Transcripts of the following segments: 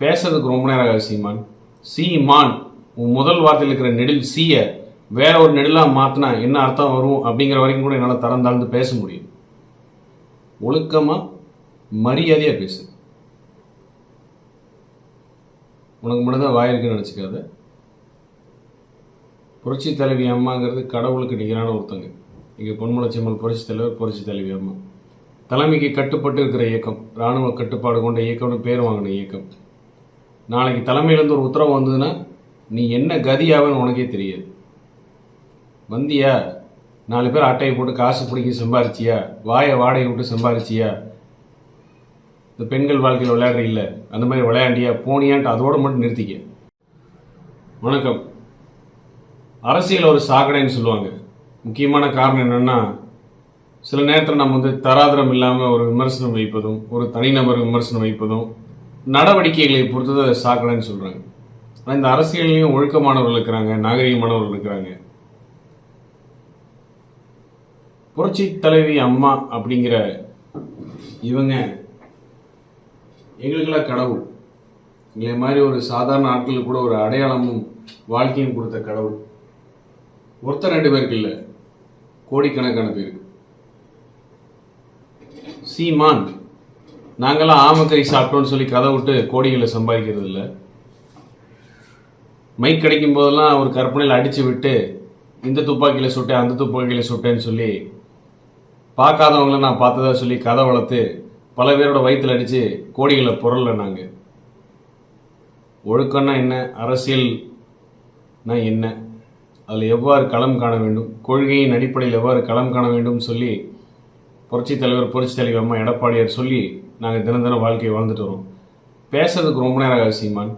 பேசுறதுக்கு ரொம்ப நேரம் ஆகாது சீமான். சீமான் உன் முதல் வார்த்தையில் இருக்கிற நெடில் சீய வேற ஒரு நெடிலாக மாற்றினா என்ன அர்த்தம் வரும் அப்படிங்கிற வரைக்கும் கூட என்னால் தரம் தாழ்ந்து பேச முடியும். ஒழுக்கமாக மரியாதையாக பேசு. உனக்கு மட்டும்தான் வாயிருக்குன்னு நினச்சிக்காத. புரட்சி தலைவி அம்மாங்கிறது கடவுளுக்கு நிகரான ஒருத்தங்க. இங்கே பொன்முளச்சிம்மல் புரட்சி தலைவர் புரட்சி தலைவி அம்மா. தலைமைக்கு கட்டுப்பட்டு இருக்கிற இயக்கம் இராணுவ கட்டுப்பாடு கொண்ட இயக்கம்னு பேர் வாங்கின இயக்கம். நாளைக்கு தலைமையிலேருந்து ஒரு உத்தரவு வந்ததுன்னா நீ என்ன கதியாவன்னு உனக்கே தெரியாது. வந்தியா? நாலு பேர் அட்டையை போட்டு காசு பிடிக்கி சம்பாரிச்சியா? வாயை வாடகை விட்டு சம்பாரிச்சியா? இந்த பெண்கள் வாழ்க்கையில் விளையாடுறீங்கள அந்த மாதிரி விளையாண்டியா? போனியான்ட்டு அதோட மட்டும் நிறுத்திக்க. வணக்கம். அரசியல் ஒரு சாக்கடைன்னு சொல்லுவாங்க. முக்கியமான காரணம் என்னென்னா சில நேரத்தில் நம்ம வந்து தராதரம் இல்லாமல் ஒரு விமர்சனம் வைப்பதும் ஒரு தனிநபர் விமர்சனம் வைப்பதும் நடவடிக்கைகளை பொறுத்தது அதை சாக்கடைன்னு சொல்கிறாங்க ஆனால் இந்த அரசியல்லையும் ஒழுக்கமானவர்கள் இருக்கிறாங்க நாகரிகமானவர்கள் இருக்கிறாங்க. புரட்சி தலைவி அம்மா அப்படிங்கிற இவங்க எங்களுக்கெல்லாம் கடவுள். எங்களை மாதிரி ஒரு சாதாரண ஆட்களுக்கு கூட ஒரு அடையாளமும் வாழ்க்கையும் கொடுத்த கடவுள். ஒருத்தர் ரெண்டு பேருக்கு இல்லை. கோடிக்கணக்கான பேருக்கு சீமான். நாங்கெல்லாம் ஆமக்கறி சாப்பிட்டோம்னு சொல்லி கதை விட்டு கோடிகளை சம்பாதிக்கிறது இல்லை மைக் கிடைக்கும் போதெல்லாம் ஒரு கற்பனையில் அடித்து விட்டு இந்த துப்பாக்கியில் சுட்டேன் அந்த துப்பாக்கியில் சுட்டேன்னு சொல்லி பார்க்காதவங்கள நான் பார்த்ததா சொல்லி கதை வளர்த்து பல பேரோட வயிற்றில் அடித்து கோடிகளை பொருள நாங்கள் ஒழுக்கம்னா என்ன? அரசியல்னா என்ன? அதில் எவ்வாறு களம் காண வேண்டும்? கொள்கையின் அடிப்படையில் எவ்வாறு களம் காண வேண்டும் சொல்லி புரட்சி தலைவர் புரட்சி தலைவர் அம்மா எடப்பாடியார் சொல்லி நாங்கள் தினம் தினம் வாழ்க்கையை வாழ்ந்துட்டு வரோம். பேசுறதுக்கு ரொம்ப நேரம் ஆகும் சீமான்.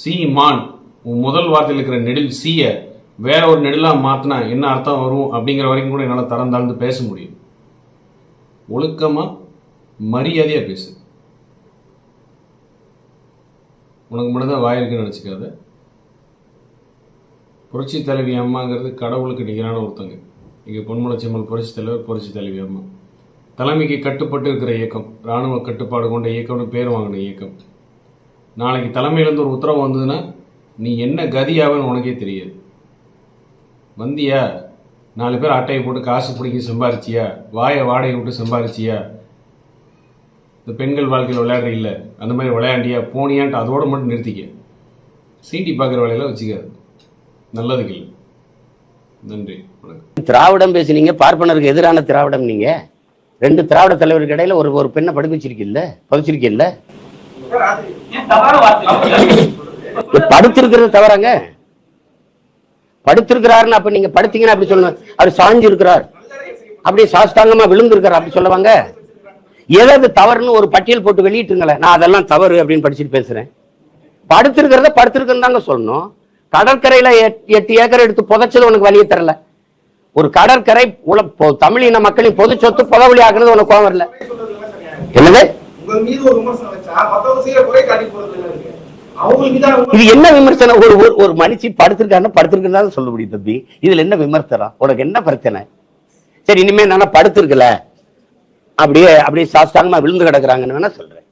சீமான் உன் முதல் வார்த்தையில் இருக்கிற நெடில் சீய வேற ஒரு நெடிலா மாற்றினா என்ன அர்த்தம் வரும் அப்படிங்கிற வரைக்கும் கூட என்னால் தரம் தாழ்ந்து பேச முடியும். ஒழுக்கமாக மரியாதையாக பேசு. உனக்கு மட்டும்தான் வாய் இருக்குன்னு நினச்சிக்காத. புரட்சி தலைவி அம்மாங்கிறது கடவுளுக்கு நிகரான ஒருத்தங்க. இங்கே பொன்முளச்சிம்மல் புரட்சி தலைவர் புரட்சி தலைவி அம்மா. தலைமைக்கு கட்டுப்பட்டு இருக்கிற இயக்கம் இராணுவ கட்டுப்பாடு கொண்ட இயக்கம்னு பேர் வாங்கின இயக்கம். நாளைக்கு தலைமையிலேருந்து ஒரு உத்தரவு வந்ததுன்னா நீ என்ன கதியாவன்னு உனக்கே தெரியாது. வந்தியா? நாலு பேர் அட்டையை போட்டு காசு பிடிக்கி சம்பாரிச்சியா? வாயை வாடகை விட்டு சம்பாரிச்சியா? இந்த பெண்கள் வாழ்க்கையில் விளையாடுற இல்லை. அந்த மாதிரி விளையாண்டியா? போனியான்ட்டு அதோடு மட்டும் நிறுத்திக்க. சீண்டி பார்க்குற வேலையெல்லாம் வச்சுக்காது நல்லதுக்கு இல்லை. நன்றி. வணக்கம். திராவிடம் பேசுனீங்க பார்ப்பனருக்கு எதிரான திராவிடம் நீங்கள் ரெண்டு திராவிட தலைவருக்கு இடையில ஒரு ஒரு பெண்ணை படுக்க வச்சிருக்கீல்ல புதைச்சிருக்கீல்ல படுத்திருக்கிறது தவறாங்க. படுத்திருக்கிறாருன்னு அப்ப நீங்க படுத்தீங்கன்னா அப்படி சொல்லணும். அவர் சாஞ்சு இருக்கிறார் அப்படியே சாஸ்தாங்கமா விழுந்திருக்கிறார் அப்படி சொல்லுவாங்க. ஏதாவது தவறுன்னு ஒரு பட்டியல் போட்டு வெளியிட்டுங்களேன் நான் அதெல்லாம் தவறு அப்படின்னு படிச்சுட்டு பேசுறேன். படுத்திருக்கிறத படுத்திருக்குன்னு தாங்க சொல்லணும். கடற்கரையில எட்டு ஏக்கர் எடுத்து புதைச்சது உனக்கு வழியே தரல. ஒரு கடற்கரை பொ- தமிழின மக்களின் பொது சொத்து புதவழி ஆக்குறது உனக்கு கோவம் வரல. என்னது? இது என்ன விமர்சனம்? ஒரு ஒரு ஒரு மனுஷி படுத்திருக்காருன்னா படுத்திருக்குன்னு சொல்ல முடியும் தம்பி. இதுல என்ன விமர்சனம்? உனக்கு என்ன பிரச்சனை? சரி இனிமே நானா படுத்திருக்கல. அப்படியே அப்படியே சாஸ்தாங்கமா விழுந்து கிடக்குறாங்கன்னு வேணா சொல்றேன்.